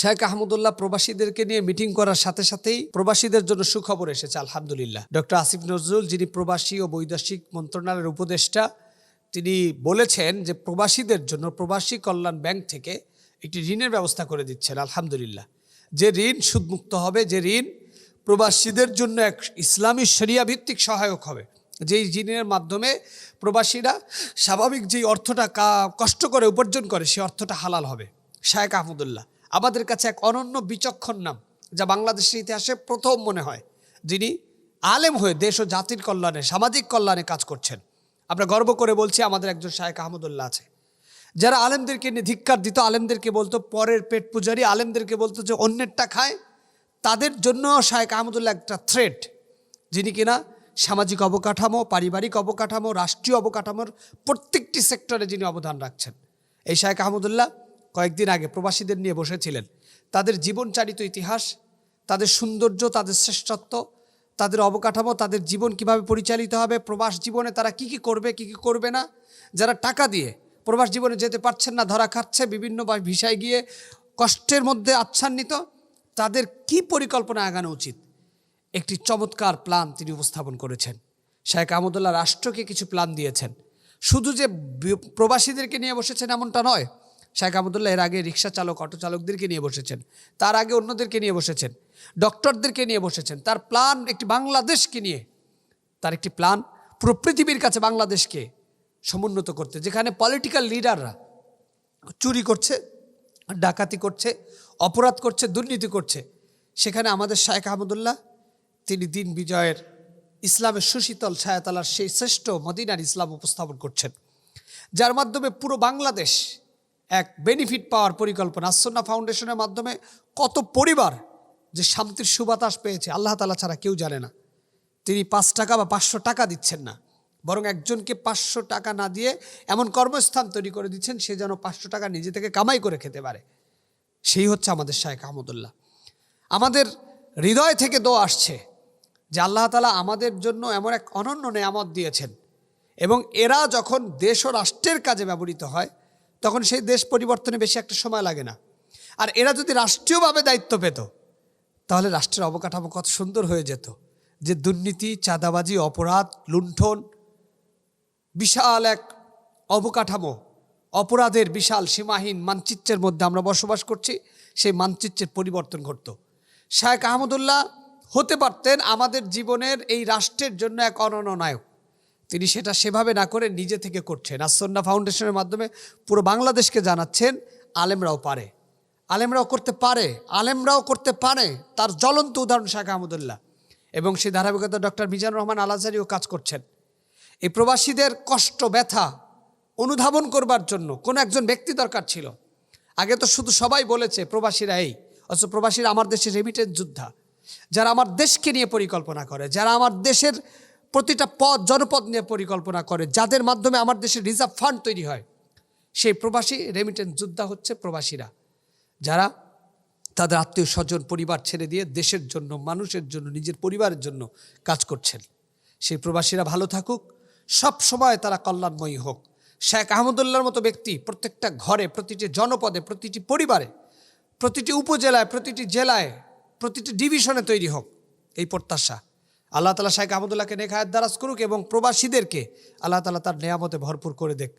শেখ আহমদুল্লাহ প্রবাসীদেরকে নিয়ে মিটিং করার সাথে সাথেই প্রবাসীদের জন্য সুখবর এসেছে, আলহামদুলিল্লাহ। ডক্টর আসিফ নজরুল, যিনি প্রবাসী ও বৈদেশিক মন্ত্রণালয়ের উপদেষ্টা, তিনি বলেছেন যে প্রবাসীদের জন্য প্রবাসী কল্যাণ ব্যাংক থেকে একটি ঋণের ব্যবস্থা করে দিচ্ছেন, আলহামদুলিল্লাহ। যে ঋণ সুদমুক্ত হবে, যে ঋণ প্রবাসীদের জন্য এক ইসলামী শরিয়া ভিত্তিক সহায়ক হবে। যেই ঋণের মাধ্যমে প্রবাসীরা স্বাভাবিক যেই অর্থটা কষ্ট করে উপার্জন করে, সেই অর্থটা হালাল হবে। শায়েক আহমদুল্লাহ আমাদের কাছে এক অনন্য বিচক্ষণ নাম, যা বাংলাদেশের ইতিহাসে প্রথম মনে হয়। যিনি আলেম হয়ে দেশ ও জাতির কল্যাণে, সামাজিক কল্যাণে কাজ করছেন। আমরা গর্ব করে বলছি আমাদের একজন শায়েক আহমদুল্লাহ আছে। যারা আলেমদেরকে নিয়ে ধিক্কার দিত, আলেমদেরকে বলতো, পরের পেট পূজারি আলেমদেরকে বলতো যে, অন্যেরটা খায় তাদের জন্য শায়েক আহমদুল্লাহ একটা থ্রেট যিনি কিনা সামাজিক অবকাঠামো, পারিবারিক অবকাঠামো, রাষ্ট্রীয় অবকাঠামোর প্রত্যেকটি সেক্টরে যিনি অবদান রাখছেন। এই শায়েক আহমদুল্লাহ কয়েকদিন আগে প্রবাসীদের নিয়ে বসেছিলেন। তাদের জীবনচারিত ইতিহাস, তাদের সৌন্দর্য, তাদের শ্রেষ্ঠত্ব, তাদের অবকাঠামো, তাদের জীবন কীভাবে পরিচালিত হবে, প্রবাস জীবনে তারা কি কি করবে, কি কি করবে না, যারা টাকা দিয়ে প্রবাস জীবনে যেতে পারছেন না, ধরা খাচ্ছে, বিভিন্ন ভিসায় গিয়ে কষ্টের মধ্যে আচ্ছান্বিত তাদের কি পরিকল্পনা আগানো উচিত? একটি চমৎকার প্ল্যান তিনি উপস্থাপন করেছেন। শেখ আহমদুল্লাহ রাষ্ট্রকে কিছু প্ল্যান দিয়েছেন। শুধু যে প্রবাসীদেরকে নিয়ে বসেছেন এমনটা নয় শেখ আহমদুল্লাহ এর আগে রিক্সা চালক, অটো চালকদেরকে নিয়ে বসেছেন। তার আগে অন্যদেরকে নিয়ে বসেছেন। ডক্টরদেরকে নিয়ে বসেছেন। তার প্ল্যান একটি বাংলাদেশকে নিয়ে, তার একটি প্ল্যান পুরো পৃথিবীর কাছে বাংলাদেশকে সমুন্নত করতে, যেখানে পলিটিক্যাল লিডাররা চুরি করছে, ডাকাতি করছে, অপরাধ করছে, দুর্নীতি করছে। সেখানে আমাদের শায়েখ আহমদুল্লাহ তিনি দিন বিজয়ের ইসলামের সুশীতল ছায়াতালার সেই শ্রেষ্ঠ মদিনার ইসলাম উপস্থাপন করছেন। যার মাধ্যমে পুরো বাংলাদেশ এক বেনিফিট পাওয়ার পরিকল্পনা। আসন্না ফাউন্ডেশনের মাধ্যমে কত পরিবার যে শান্তির সুবাতাস পেয়েছে, আল্লাহ তালা ছাড়া কেউ জানে না। তিনি পাঁচ টাকা বা পাঁচশো টাকা দিচ্ছেন না। বরং একজনকে পাঁচশো টাকা না দিয়ে এমন কর্মস্থান তৈরি করে দিচ্ছেন, সে যেন পাঁচশো টাকা নিজে থেকে কামাই করে খেতে পারে। সেই হচ্ছে আমাদের শায়েখ আহমদুল্লাহ। আমাদের হৃদয় থেকে দো আসছে যে আল্লাহ তালা আমাদের জন্য এমন এক অনন্য নেয়ামত দিয়েছেন এবং এরা যখন দেশ ও রাষ্ট্রের কাজে ব্যবহৃত হয় তখন সেই দেশ পরিবর্তনে বেশি একটা সময় লাগে না। আর এরা যদি রাষ্ট্রীয়ভাবে দায়িত্ব পেত, তাহলে রাষ্ট্রের অবকাঠামো কত সুন্দর হয়ে যেত। যে দুর্নীতি, চাঁদাবাজি, অপরাধ, লুণ্ঠন, বিশাল এক অবকাঠামো, অপরাধের বিশাল সীমাহীন মানচিত্রের মধ্যে আমরা বসবাস করছি, সেই মানচিত্রের পরিবর্তন ঘটত। শায়েক আহমদুল্লাহ হতে পারতেন আমাদের জীবনের এই রাষ্ট্রের জন্য এক অনন্য নায়ক। তিনি সেটা সেভাবে না করে নিজে থেকে করছেন। আসন্না ফাউন্ডেশনের মাধ্যমে পুরো বাংলাদেশকে জানাচ্ছেন, আলেমরাও পারে। আলেমরাও করতে পারে, আলেমরাও করতে পারে, তার জ্বলন্ত উদাহরণ শাহ আহমদুল্লাহ এবং সেই ধারাবাহিকতা ডক্টর মিজানুর রহমান আলাজারিও কাজ করছেন। এই প্রবাসীদের কষ্ট, ব্যথা অনুধাবন করবার জন্য কোনো একজন ব্যক্তি দরকার ছিল। আগে তো শুধু সবাই বলেছে, প্রবাসীরা এই। অথচ প্রবাসীরা আমার দেশের রেমিটেন্স যোদ্ধা। যারা আমার দেশকে নিয়ে পরিকল্পনা করে, যারা আমার দেশের প্রতিটা পদ, জনপদ নিয়ে পরিকল্পনা করে, যাদের মাধ্যমে আমার দেশের রিজার্ভ ফান্ড তৈরি হয়। সেই প্রবাসী রেমিটেন্স যোদ্ধা হচ্ছে প্রবাসীরা, যারা তাদের আত্মীয় স্বজন, পরিবার ছেড়ে দিয়ে দেশের জন্য, মানুষের জন্য, নিজের পরিবারের জন্য কাজ করছেন। সেই প্রবাসীরা ভালো থাকুক, সব সময় তারা কল্যাণময়ী হোক। শেখ আহমদুল্লাহর মতো ব্যক্তি প্রত্যেকটা ঘরে, প্রতিটি জনপদে, প্রতিটি পরিবারে, প্রতিটি উপজেলায়, প্রতিটি জেলায়, প্রতিটি ডিভিশনে তৈরি হোক, এই প্রত্যাশা। আল্লাহ তালা শেখ আহমদুল্লাহকে নেখায়াত দারাজ করুক এবং প্রবাসীদেরকে আল্লাহ তালা তার নেয়ামতে ভরপুর করে দেখ।